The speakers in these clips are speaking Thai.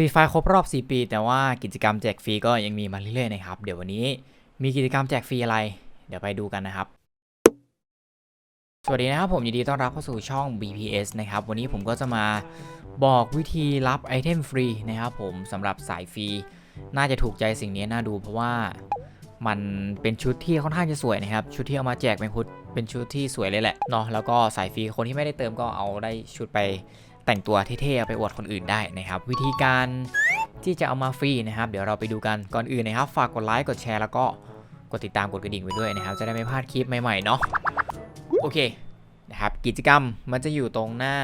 ฟรีไฟครบรอบ 4 ปี แต่ว่ากิจกรรมแจกฟรีก็ยังมีมาเรื่อยๆนะครับ เดี๋ยววันนี้มีกิจกรรมแจกฟรีอะไร เดี๋ยวไปดูกันนะครับ สวัสดีนะครับ ผมยินดีต้อนรับเข้าสู่ช่อง BPS นะครับ วันนี้ผมก็จะมาบอกวิธีรับไอเทมฟรีนะครับผมสำหรับสายฟรี น่าจะถูกใจสิ่งนี้น่าดูเพราะว่ามันเป็นชุดที่ค่อนข้างจะสวยนะครับ ชุดที่เอามาแจกเป็นชุดเป็นชุดที่สวยเลยแหละเนาะแล้วก็สายฟรีคนที่ไม่ได้เติมก็เอาได้ชุดไป แต่งตัวเท่ๆไปอวดคนอื่นได้นะครับ วิธีการที่จะเอามาฟรีนะครับ เดี๋ยวเราไปดูกันก่อนอื่นนะครับ ฝากกดไลค์กดแชร์แล้วก็กดติดตามกดกระดิ่งไว้ด้วยนะครับ จะได้ไม่พลาดคลิปใหม่ๆเนาะโอเค นะครับกิจกรรมมันจะอยู่ตรงหน้า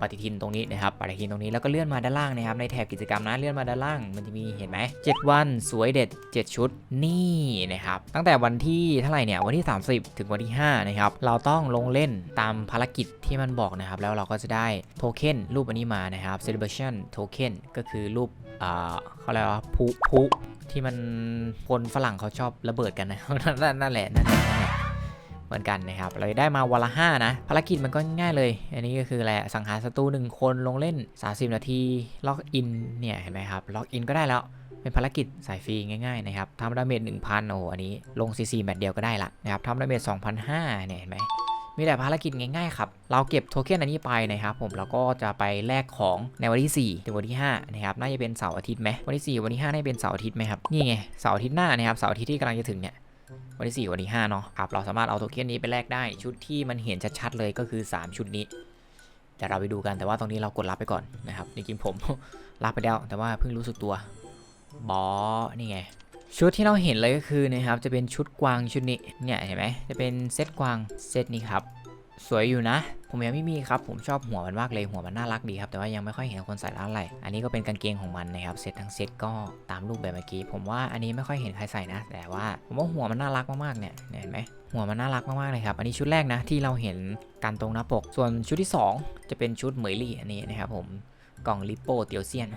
ปฏิทินตรงนี้นะครับปฏิทินตรงนี้แล้วก็เลื่อนมาด้านล่างนะครับในแถบกิจกรรมนะเลื่อนมาด้านล่าง มันจะมีเห็นไหม7วันสวยเด็ด 7 ชุดนี่นะครับตั้งแต่วันที่เท่าไหร่เนี่ยวันที่ 30 ถึงวันที่5นะครับเราต้องลงเล่นตามภารกิจที่มันบอกนะครับแล้วเราก็จะได้โทเค็นรูปอันนี้มานะครับ celebration token ก็คือรูปอ่าเขาเรียกว่าพุพุที่มันคนฝรั่งเขาชอบระเบิดกันนะนั่นแหละนั่นแหละ มือนกันนะครับ เราได้มาวันละ5นะ ภารกิจมันก็ง่ายเลย อันนี้ก็คืออะไรสังหารศัตรู1คนลงเล่น 30 นาที ล็อกอินเนี่ยเห็นไหมครับ ล็อกอินก็ได้แล้วเป็นภารกิจสายฟรีง่ายๆนะครับทำดาเมจ1,000 โอ้โห อันนี้ลง CC แมตช์เดียวก็ได้ละนะครับทำดาเมจ2,500เนี่ยเห็นไหมมีแต่ภารกิจง่ายๆครับ เราเก็บโทเค็นอันนี้ไปนะครับผมแล้วก็จะไปแลกของในวันที่ 4 ถึงวันที่5นะครับน่าจะเป็นเสาร์อาทิตย์ไหมวันที่ 4 วันที่5น่าจะเป็นเสาร์อาทิตย์ไหมครับนี่ไงเสาร์อาทิตย์หน้านะครับเสาร์อาทิตย์ที่กำลังจะถึงเนี่ย วันที่ 4 วันที่5เนาะครับเราสามารถเอาโทเค็นนี้ไปแลกได้ชุดที่มันเห็นชัดๆเลยก็คือ 3 ชุดนี้แต่เราไปดูกันแต่ว่าตรงนี้เรากดรับไปก่อนนะครับจริงๆผมรับไปแล้วแต่ว่าเพิ่งรู้สึกตัวบอนี่ไงชุดที่เราเห็นเลยก็คือนะครับจะเป็นชุดกวางชุดนี้เนี่ยเห็นไหมจะเป็นเซตกวางเซตนี้ครับ สวยอยู่นะ ผมยังไม่มีครับ ผมชอบหัวมันมากเลยหัวมันน่ารักดีครับ แต่ว่ายังไม่ค่อยเห็นคนใส่แล้วอะไรอันนี้ก็เป็นกางเกงของมันนะครับ เซตทั้งเซตก็ตามรูปแบบเมื่อกี้ ผมว่าอันนี้ไม่ค่อยเห็นใครใส่นะ แต่ว่าผมว่าหัวมันน่ารักมากๆเนี่ย เห็นไหมหัวมันน่ารักมากๆเลยครับ อันนี้ชุดแรกนะที่เราเห็นการตรงหน้าปก ส่วนชุดที่ 2 จะเป็นชุดเหมยลี่อันนี้นะครับผม กล่องลิโป้เตียวเซียน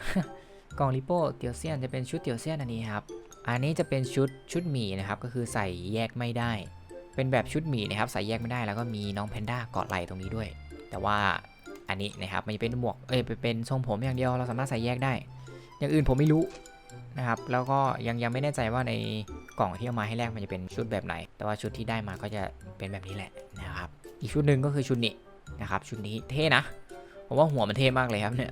กล่องลิโป้เตียวเซียนจะเป็นชุดเตียวเซียนอันนี้ครับ อันนี้จะเป็นชุดชุดหมีนะครับ ก็คือใส่แยกไม่ได้ เป็นแบบชุดหมีนะครับใส่แยกไม่ได้แล้วก็มีน้องแพนด้าเกาะไหล่ตรงนี้ด้วย แต่ว่าอันนี้นะครับมันจะเป็นหมวกเอ้ยเป็นทรงผมอย่างเดียวเราสามารถใส่แยกได้ อย่างอื่นผมไม่รู้นะครับแล้วก็ยังยังไม่แน่ใจว่าในกล่องที่เอามาให้แรกมันจะเป็นชุดแบบไหน แต่ว่าชุดที่ได้มาก็จะเป็นแบบนี้แหละนะครับ อีกชุดหนึ่งก็คือชุดนี้นะครับชุดนี้เท่นะ ผมว่าหัวมันเท่มากเลยครับเนี่ย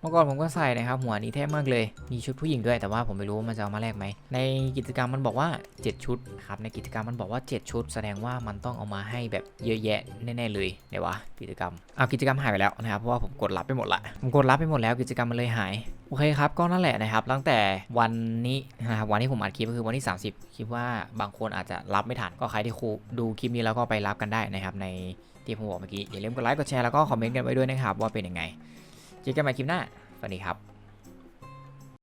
เมื่อก่อนผมก็ใส่นะครับ หัวนี้เท่มากเลย มีชุดผู้หญิงด้วย แต่ว่าผมไม่รู้ว่ามันจะเอามาแลกไหม ในกิจกรรมมันบอกว่า 7 ชุดครับในกิจกรรมมันบอกว่า 7 ชุด แสดงว่ามันต้องเอามาให้แบบเยอะแยะแน่ๆเลยเดี๋ยววะกิจกรรมเอากิจกรรมหายไปแล้วนะครับ เพราะว่าผมกดรับไปหมดละ ผมกดรับไปหมดแล้วกิจกรรมมันเลยหาย โอเคครับก็นั่นแหละนะครับ ตั้งแต่วันนี้นะครับวันที่ผมอัดคลิปก็คือวันที่ 30 คิดว่าบางคนอาจจะรับไม่ทันก็ใครที่ครูดูคลิปนี้แล้วก็ไปรับกันได้นะครับ ในที่ผมบอกเมื่อกี้อย่าลืมกดไลค์กดแชร์แล้วก็คอมเมนต์กันไว้ด้วยนะครับว่าเป็นยังไงเจอกันใหม่คลิปหน้าสวัสดีครับ